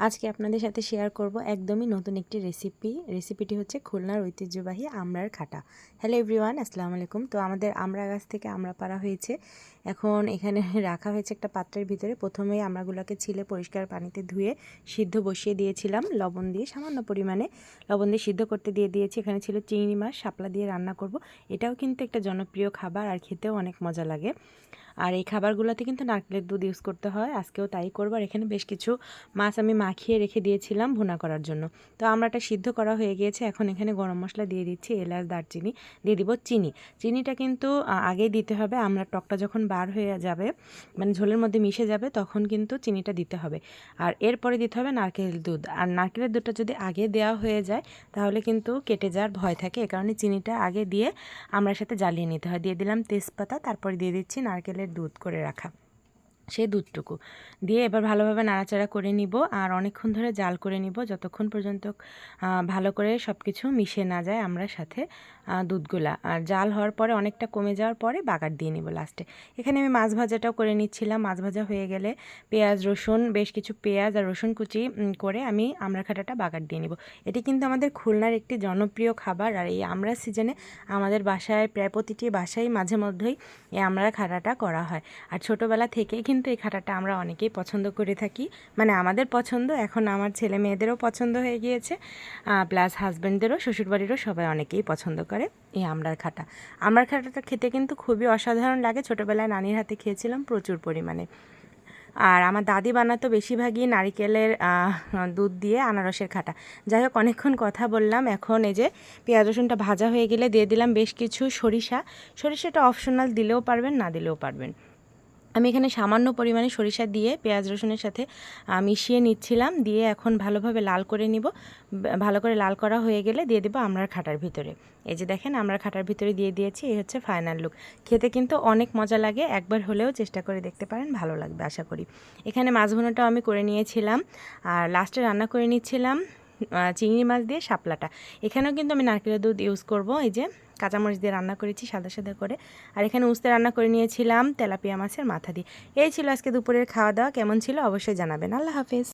আজকে আপনাদের সাথে শেয়ার করব একদমই নতুন একটি রেসিপি রেসিপিটি হচ্ছে খুলনার ঐতিহ্যবাহী আমড়ার খাটা। হ্যালো এভরিওয়ান আসসালামু আলাইকুম। তো আমাদের আমড়া গাছ থেকে আমড়া পাড়া হয়েছে। এখন এখানে রাখা হয়েছে একটা পাত্রের ভিতরে। প্রথমেই আমড়াগুলোকে ছিলে পরিষ্কার পানিতে ধুয়ে সিদ্ধ বসিয়ে দিয়েছিলাম লবণ দিয়ে, সামান্য পরিমাণে লবণ দিয়ে সিদ্ধ করতে দিয়ে দিয়েছি। এখানে ছিল চিংড়ি মাছ, শাপলা দিয়ে রান্না করব। এটাও কিন্তু একটা জনপ্রিয় খাবার আর খেতেও অনেক মজা লাগে। আর এই খাবারগুলোতে কিন্তু নারকেলের দুধ ইউজ করতে হয়। আজকেও তাই করব। আর এখানে বেশ কিছু মাছ আমি মাখিয়ে রেখে দিয়েছিলাম ভুনা করার জন্য। তো আমরাটা সিদ্ধ করা হয়ে গিয়েছে। এখন এখানে গরম মশলা দিয়ে দিচ্ছি এলাচ, দারচিনি, দিয়ে দিব চিনি। চিনিটা কিন্তু আগেই দিতে হবে। আমরা টকটা যখন বার হয়ে যাবে মানে ঝোলের মধ্যে মিশে যাবে, তখন কিন্তু চিনিটা দিতে হবে। আর এরপরে দিতে হবে নারকেল দুধ। আর নারকেলের দুধটা যদি আগে দেওয়া হয়ে যায়, তাহলে কিন্তু কেটে যাওয়ার ভয় থাকে। এ কারণে চিনিটা আগে দিয়ে আমরা সাথে জ্বালিয়ে নিতে হয়। দিয়ে দিলাম তেজপাতা, তারপরে দিয়ে দিচ্ছি নারকেলের দুধ করে রাখা। সেই দুধটুকু। দিয়ে এবার ভালোভাবে নাড়াচাড়া করে নিব আর অনেকক্ষণ ধরে জাল করে নিব যতক্ষণ পর্যন্ত ভালো করে সব কিছু মিশে না যায় আমরা সাথে দুধগুলা। আর জাল হওয়ার পরে অনেকটা কমে যাওয়ার পরে বাগার দিয়ে নিব লাস্টে। এখানে আমি মাছ ভাজাটাও করে নিচ্ছিলাম। মাছ ভাজা হয়ে গেলে পেঁয়াজ, রসুন, বেশ কিছু পেঁয়াজ আর রসুন কুচি করে আমি আমরা খাটাটা বাগার দিয়ে নিব। এটি কিন্তু আমাদের খুলনার একটি জনপ্রিয় খাবার আর এই আমরা সিজনে আমাদের বাসায় প্রায় প্রতিটি বাসায় মাঝে মধ্যেই এই আমরা খাটাটা করা হয়। আর ছোটোবেলা থেকেই কিন্তু এই খাটাটা আমরা অনেকেই পছন্দ করে থাকি। মানে আমাদের পছন্দ, এখন আমার ছেলে মেয়েদেরও পছন্দ হয়ে গিয়েছে। প্লাস হাজব্যান্ডদেরও শ্বশুরবাড়িরও সবাই অনেকেই পছন্দ করে এই আমড়ার খাটা। আমড়ার খাটাটা খেতে কিন্তু খুবই অসাধারণ লাগে। ছোটোবেলায় নানির হাতে খেয়েছিলাম প্রচুর পরিমাণে। আর আমার দাদি বানাতো বেশিরভাগই নারিকেলের দুধ দিয়ে আনারসের খাটা। যাই হোক, অনেকক্ষণ কথা বললাম। এখন এই যে পেঁয়াজ রসুনটা ভাজা হয়ে গেলে দিয়ে দিলাম বেশ কিছু সরিষা। সরিষাটা অপশনাল দিলেও পারবেন, না দিলেও পারবেন। আমি এখানে সামান্য পরিমাণে সরিষা দিয়ে পেঁয়াজ রসুনের সাথে মিশিয়ে নিচ্ছিলাম। দিয়ে এখন ভালোভাবে লাল করে নিব। ভালো করে লাল করা হয়ে গেলে দিয়ে দেবো আমরা খাটার ভিতরে। এই যে দেখেন আমরা খাটার ভিতরে দিয়ে দিয়েছি, এই হচ্ছে ফাইনাল লুক খেতে কিন্তু অনেক মজা লাগে, একবার হলেও চেষ্টা করে দেখতে পারেন, ভালো লাগবে আশা করি। এখানে মাছ ভুনাটাও আমি করে নিয়েছিলাম, আর লাস্টে রান্না করে নিচ্ছিলাম চিংড়ি মাছ দিয়ে শাপলাটা। এখানেও কিন্তু আমি নারকেলের দুধ ইউজ করব, এই যে কাঁচামরিচ দিয়ে রান্না করেছি সাদা সাদা করে। আর এখানে উস্তে রান্না করে নিয়েছিলাম তেলাপিয়া মাছের মাথা দিয়ে। এই ছিল আজকে দুপুরের খাওয়া দাওয়া। কেমন ছিল অবশ্যই জানাবেন। আল্লাহ হাফেজ।